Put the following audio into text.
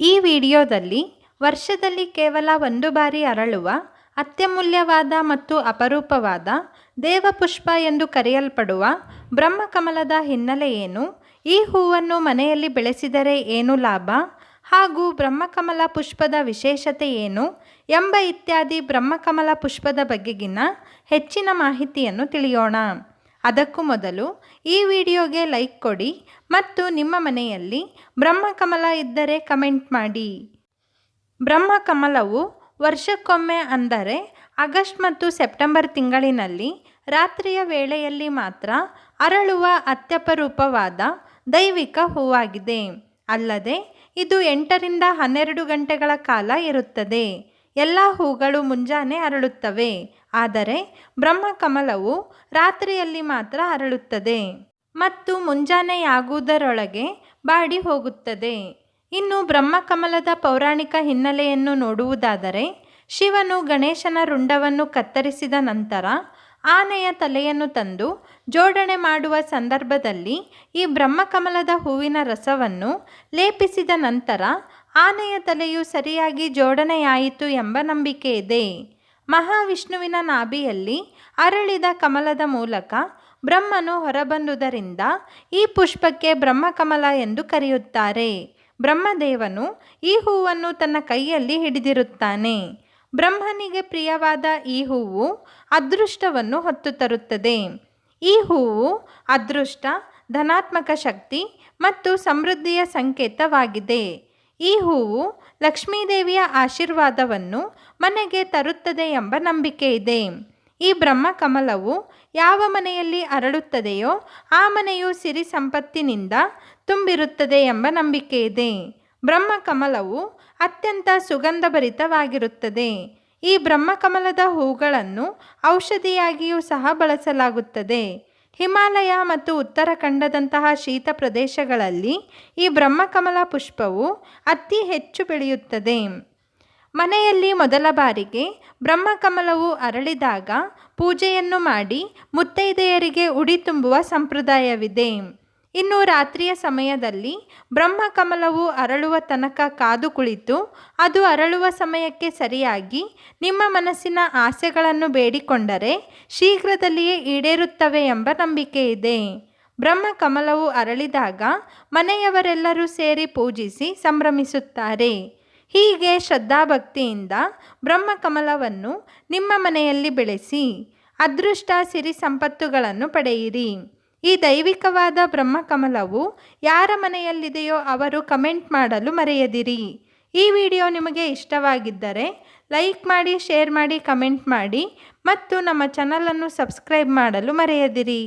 ಈ ವಿಡಿಯೋದಲ್ಲಿ ವರ್ಷದಲ್ಲಿ ಕೇವಲ ಒಂದು ಬಾರಿ ಅರಳುವ ಅತ್ಯಮೂಲ್ಯವಾದ ಮತ್ತು ಅಪರೂಪವಾದ ದೇವಪುಷ್ಪ ಎಂದು ಕರೆಯಲ್ಪಡುವ ಬ್ರಹ್ಮಕಮಲದ ಹಿನ್ನೆಲೆ ಏನು ಈ ಹೂವನ್ನು ಮನೆಯಲ್ಲಿ ಬೆಳೆಸಿದರೆ ಏನು ಲಾಭ? ಹಾಗೂ ಬ್ರಹ್ಮಕಮಲ ಪುಷ್ಪದ ವಿಶೇಷತೆ ಏನು? ಎಂಬ ಇತ್ಯಾದಿ ಬ್ರಹ್ಮಕಮಲ ಪುಷ್ಪದ ಬಗೆಗಿನ ಹೆಚ್ಚಿನ ಮಾಹಿತಿಯನ್ನು ತಿಳಿಯೋಣ. ಅದಕ್ಕೂ ಮೊದಲು ಈ ವಿಡಿಯೋಗೆ ಲೈಕ್ ಕೊಡಿ ಮತ್ತು ನಿಮ್ಮ ಮನೆಯಲ್ಲಿ ಬ್ರಹ್ಮಕಮಲ ಇದ್ದರೆ ಕಮೆಂಟ್ ಮಾಡಿ. ಬ್ರಹ್ಮಕಮಲವು ವರ್ಷಕ್ಕೊಮ್ಮೆ ಅಂದರೆ ಆಗಸ್ಟ್ ಮತ್ತು ಸೆಪ್ಟೆಂಬರ್ ತಿಂಗಳಿನಲ್ಲಿ ರಾತ್ರಿಯ ವೇಳೆಯಲ್ಲಿ ಮಾತ್ರ ಅರಳುವ ಅತ್ಯಪರೂಪವಾದ ದೈವಿಕ ಹೂವಾಗಿದೆ. ಅಲ್ಲದೆ ಇದು ಎಂಟರಿಂದ ಹನ್ನೆರಡು ಗಂಟೆಗಳ ಕಾಲ ಇರುತ್ತದೆ. ಎಲ್ಲ ಹೂಗಳು ಮುಂಜಾನೆ ಅರಳುತ್ತವೆ. ಆದರೆ ಬ್ರಹ್ಮಕಮಲವು ರಾತ್ರಿಯಲ್ಲಿ ಮಾತ್ರ ಅರಳುತ್ತದೆ ಮತ್ತು ಮುಂಜಾನೆಯಾಗುವುದರೊಳಗೆ ಬಾಡಿ ಹೋಗುತ್ತದೆ ಇನ್ನು ಬ್ರಹ್ಮಕಮಲದ ಪೌರಾಣಿಕ ಹಿನ್ನೆಲೆಯನ್ನು ನೋಡುವುದಾದರೆ, ಶಿವನು ಗಣೇಶನ ರುಂಡವನ್ನು ಕತ್ತರಿಸಿದ ನಂತರ ಆನೆಯ ತಲೆಯನ್ನು ತಂದು ಜೋಡಣೆ ಮಾಡುವ ಸಂದರ್ಭದಲ್ಲಿ ಈ ಬ್ರಹ್ಮಕಮಲದ ಹೂವಿನ ರಸವನ್ನು ಲೇಪಿಸಿದ ನಂತರ ಆನೆಯ ತಲೆಯು ಸರಿಯಾಗಿ ಜೋಡಣೆಯಾಯಿತು ಎಂಬ ನಂಬಿಕೆ ಇದೆ. ಮಹಾವಿಷ್ಣುವಿನ ನಾಭಿಯಲ್ಲಿ ಅರಳಿದ ಕಮಲದ ಮೂಲಕ ಬ್ರಹ್ಮನು ಹೊರಬಂದುದರಿಂದ ಈ ಪುಷ್ಪಕ್ಕೆ ಬ್ರಹ್ಮಕಮಲ ಎಂದು ಕರೆಯುತ್ತಾರೆ. ಬ್ರಹ್ಮದೇವನು ಈ ಹೂವನ್ನು ತನ್ನ ಕೈಯಲ್ಲಿ ಹಿಡಿದಿರುತ್ತಾನೆ. ಬ್ರಹ್ಮನಿಗೆ ಪ್ರಿಯವಾದ ಈ ಹೂವು ಅದೃಷ್ಟವನ್ನು ಹೊತ್ತು ತರುತ್ತದೆ. ಈ ಹೂವು ಅದೃಷ್ಟ, ಧನಾತ್ಮಕ ಶಕ್ತಿ ಮತ್ತು ಸಮೃದ್ಧಿಯ ಸಂಕೇತವಾಗಿದೆ. ಈ ಹೂವು ಲಕ್ಷ್ಮೀದೇವಿಯ ಆಶೀರ್ವಾದವನ್ನು ಮನೆಗೆ ತರುತ್ತದೆ ಎಂಬ ನಂಬಿಕೆ ಇದೆ. ಈ ಬ್ರಹ್ಮಕಮಲವು ಯಾವ ಮನೆಯಲ್ಲಿ ಅರಳುತ್ತದೆಯೋ ಆ ಮನೆಯು ಸಿರಿ ಸಂಪತ್ತಿನಿಂದ ತುಂಬಿರುತ್ತದೆ ಎಂಬ ನಂಬಿಕೆ ಇದೆ. ಬ್ರಹ್ಮಕಮಲವು ಅತ್ಯಂತ ಸುಗಂಧಭರಿತವಾಗಿರುತ್ತದೆ. ಈ ಬ್ರಹ್ಮಕಮಲದ ಹೂಗಳನ್ನು ಔಷಧಿಯಾಗಿಯೂ ಸಹ ಬಳಸಲಾಗುತ್ತದೆ. ಹಿಮಾಲಯ ಮತ್ತು ಉತ್ತರಾಖಂಡದಂತಹ ಶೀತ ಪ್ರದೇಶಗಳಲ್ಲಿ ಈ ಬ್ರಹ್ಮಕಮಲ ಪುಷ್ಪವು ಅತಿ ಹೆಚ್ಚು ಬೆಳೆಯುತ್ತದೆ. ಮನೆಯಲ್ಲಿ ಮೊದಲ ಬಾರಿಗೆ ಬ್ರಹ್ಮಕಮಲವು ಅರಳಿದಾಗ ಪೂಜೆಯನ್ನು ಮಾಡಿ ಮುತ್ತೈದೆಯರಿಗೆ ಉಡಿ ತುಂಬುವ ಸಂಪ್ರದಾಯವಿದೆ. ಇನ್ನು ರಾತ್ರಿಯ ಸಮಯದಲ್ಲಿ ಬ್ರಹ್ಮಕಮಲವು ಅರಳುವ ತನಕ ಕಾದು ಕುಳಿತು, ಅದು ಅರಳುವ ಸಮಯಕ್ಕೆ ಸರಿಯಾಗಿ ನಿಮ್ಮ ಮನಸ್ಸಿನ ಆಸೆಗಳನ್ನು ಬೇಡಿಕೊಂಡರೆ ಶೀಘ್ರದಲ್ಲಿಯೇ ಈಡೇರುತ್ತವೆ ಎಂಬ ನಂಬಿಕೆ ಇದೆ. ಬ್ರಹ್ಮಕಮಲವು ಅರಳಿದಾಗ ಮನೆಯವರೆಲ್ಲರೂ ಸೇರಿ ಪೂಜಿಸಿ ಸಂಭ್ರಮಿಸುತ್ತಾರೆ. ಹೀಗೆ ಶ್ರದ್ಧಾಭಕ್ತಿಯಿಂದ ಬ್ರಹ್ಮಕಮಲವನ್ನು ನಿಮ್ಮ ಮನೆಯಲ್ಲಿ ಬೆಳೆಸಿ, ಅದೃಷ್ಟ ಸಿರಿ ಸಂಪತ್ತುಗಳನ್ನು ಪಡೆಯಿರಿ. ಈ ದೈವಿಕವಾದ ಬ್ರಹ್ಮಕಮಲವು ಯಾರ ಮನೆಯಲ್ಲಿದೆಯೋ ಅವರು ಕಮೆಂಟ್ ಮಾಡಲು ಮರೆಯದಿರಿ. ಈ ವಿಡಿಯೋ ನಿಮಗೆ ಇಷ್ಟವಾಗಿದ್ದರೆ ಲೈಕ್ ಮಾಡಿ, ಶೇರ್ ಮಾಡಿ, ಕಮೆಂಟ್ ಮಾಡಿ ಮತ್ತು ನಮ್ಮ ಚಾನಲನ್ನು ಸಬ್ಸ್ಕ್ರೈಬ್ ಮಾಡಲು ಮರೆಯದಿರಿ.